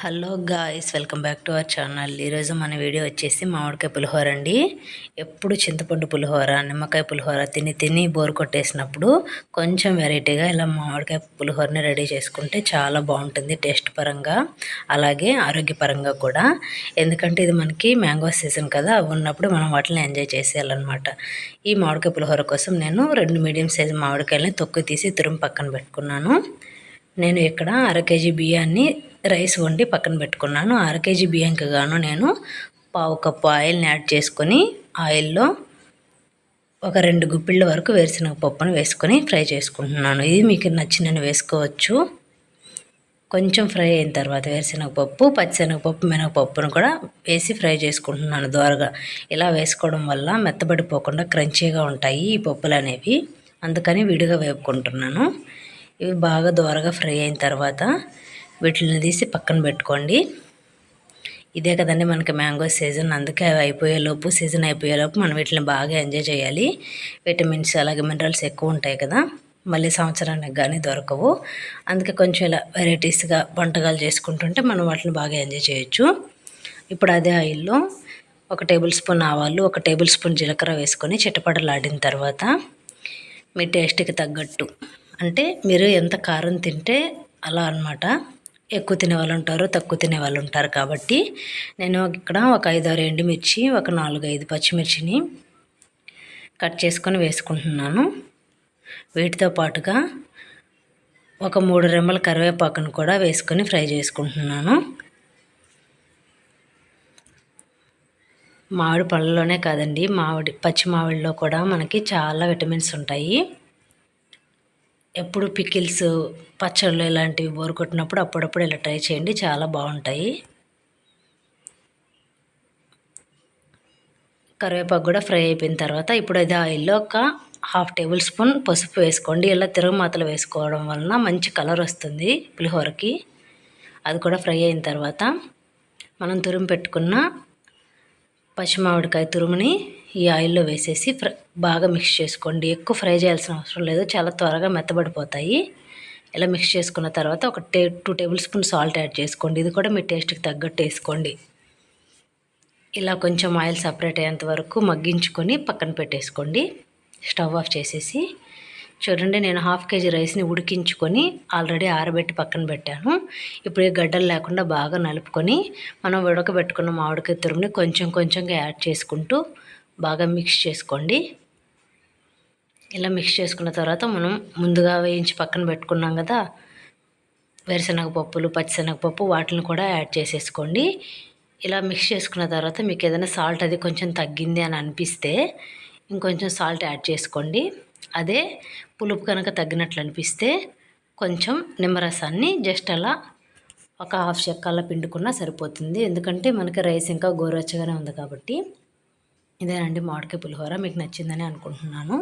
Hello guys welcome back to our channel. ఈరోజు మన video వచ్చేసి మామిడికాయ పులిహోర అండి. ఎప్పుడు చింతపండు పులిహోర నిమ్మకాయ పులిహోర తిని తిని బోర్ కొట్టేసినప్పుడు కొంచెం వెరైటీగా ఇలా మామిడికాయ పులిహోరని రెడీ చేసుకుంటే చాలా బాగుంటుంది టేస్ట్ పరంగా అలాగే ఆరోగ్యపరంగా కూడా. ఎందుకంటే ఇది మనకి మ్యాంగో సీజన్ కదా అవి ఉన్నప్పుడు మనం వాటిని ఎంజాయ్ చేసేయాలన్నమాట. ఈ మామిడికాయ పులిహోర కోసం నేను రెండు మీడియం సైజు మామిడికాయలని తొక్కు తీసి తురుము పక్కన పెట్టుకున్నాను. నేను ఇక్కడ అర కేజీ బియ్యాన్ని రైస్ వండి పక్కన పెట్టుకున్నాను. అర కేజీ బియ్యంకి గాను నేను పావు కప్పు ఆయిల్ని యాడ్ చేసుకొని ఆయిల్లో ఒక రెండు గుప్పిళ్ళ వరకు వేరుశనగ పప్పును వేసుకొని ఫ్రై చేసుకుంటున్నాను. ఇది మీకు నచ్చినని వేసుకోవచ్చు. కొంచెం ఫ్రై అయిన తర్వాత వేరుశనగపప్పు పచ్చిశనగపప్పు మినగపప్పును కూడా వేసి ఫ్రై చేసుకుంటున్నాను దోరగా ఇలా వేసుకోవడం వల్ల మెత్తబడిపోకుండా క్రంచీగా ఉంటాయి ఈ పప్పులు అనేవి అందుకని విడిగా వేపుకుంటున్నాను. ఇవి బాగా దోరగా ఫ్రై అయిన తర్వాత వీటిని తీసి పక్కన పెట్టుకోండి. ఇదే కదండి మనకి మ్యాంగో సీజన్. అందుకే అయిపోయేలోపు సీజన్ అయిపోయేలోపు మనం వీటిని బాగా ఎంజాయ్ చేయాలి. విటమిన్స్ అలాగే మినరల్స్ ఎక్కువ ఉంటాయి కదా మళ్ళీ సంవత్సరానికి కానీ దొరకవు. అందుకే కొంచెం ఇలా వెరైటీస్గా వంటకాలు చేసుకుంటుంటే మనం వాటిని బాగా ఎంజాయ్ చేయొచ్చు. ఇప్పుడు అదే ఆయిల్లో ఒక టేబుల్ స్పూన్ ఆవాలు ఒక టేబుల్ స్పూన్ జీలకర్ర వేసుకొని చిట్టపడలాడిన తర్వాత మీ టేస్ట్కి తగ్గట్టు. అంటే మీరు ఎంత కారం తింటే అలా అనమాట ఎక్కువ తినే వాళ్ళు ఉంటారు తక్కువ తినే వాళ్ళు ఉంటారు కాబట్టి నేను ఇక్కడ ఒక ఐదు ఆరు ఎండుమిర్చి ఒక నాలుగు ఐదు పచ్చిమిర్చిని కట్ చేసుకొని వేసుకుంటున్నాను. వీటితో పాటుగా ఒక మూడు రెమ్మల కరివేపాకును కూడా వేసుకొని ఫ్రై చేసుకుంటున్నాను. మామిడి పళ్ళలోనే కాదండి మామిడి పచ్చి మామిడిలో కూడా మనకి చాలా విటమిన్స్ ఉంటాయి. ఎప్పుడు పికిల్స్ పచ్చళ్ళు ఇలాంటివి బోరు కొట్టినప్పుడు అప్పుడప్పుడు ఇలా ట్రై చేయండి. చాలా బాగుంటాయి. కరివేపాకు కూడా ఫ్రై అయిపోయిన తర్వాత ఇప్పుడు అది ఆయిల్లో ఒక హాఫ్ టేబుల్ స్పూన్ పసుపు వేసుకోండి. ఇలా తిరుగుమాతలు వేసుకోవడం వలన మంచి కలర్ వస్తుంది పులిహోరకి. అది కూడా ఫ్రై అయిన తర్వాత మనం తురుము పెట్టుకున్న పచ్చిమామిడికాయ తురుముని ఈ ఆయిల్లో వేసేసి ఫ్రై బాగా మిక్స్ చేసుకోండి. ఎక్కువ ఫ్రై చేయాల్సిన అవసరం లేదు. చాలా త్వరగా మెత్తబడిపోతాయి. ఇలా మిక్స్ చేసుకున్న తర్వాత ఒక టే two tablespoon salt add చేసుకోండి. ఇది కూడా మీ టేస్ట్కి తగ్గట్టు వేసుకోండి. ఇలా కొంచెం ఆయిల్ సపరేట్ అయ్యేంత వరకు మగ్గించుకొని పక్కన పెట్టేసుకోండి. స్టవ్ ఆఫ్ చేసేసి చూడండి నేను హాఫ్ కేజీ రైస్ని ఉడికించుకొని ఆల్రెడీ ఆరబెట్టి పక్కన పెట్టాను. ఇప్పుడు గడ్డలు లేకుండా బాగా నలుపుకొని మనం ఉడకబెట్టుకున్న మామిడికాయ తురుముని కొంచెం కొంచెంగా యాడ్ చేసుకుంటూ బాగా మిక్స్ చేసుకోండి. ఇలా మిక్స్ చేసుకున్న తర్వాత మనం ముందుగా వేయించి పక్కన పెట్టుకున్నాం కదా వేరుశనగ పప్పులు పచ్చిశనగపప్పు వాటిని కూడా యాడ్ చేసేసుకోండి. ఇలా మిక్స్ చేసుకున్న తర్వాత మీకు ఏదైనా సాల్ట్ అది కొంచెం తగ్గింది అని అనిపిస్తే ఇంకొంచెం సాల్ట్ యాడ్ చేసుకోండి. అదే పులుపు కనుక తగ్గినట్లు అనిపిస్తే కొంచెం నిమ్మరసాన్ని జస్ట్ అలా ఒక హాఫ్ చెక్కల్లా పిండుకున్నా సరిపోతుంది. ఎందుకంటే మనకి రైస్ ఇంకా గోరువెచ్చగానే ఉంది కాబట్టి. ఇదేనండి మామిడికాయ పులిహోర. మీకు నచ్చిందని అనుకుంటున్నాను.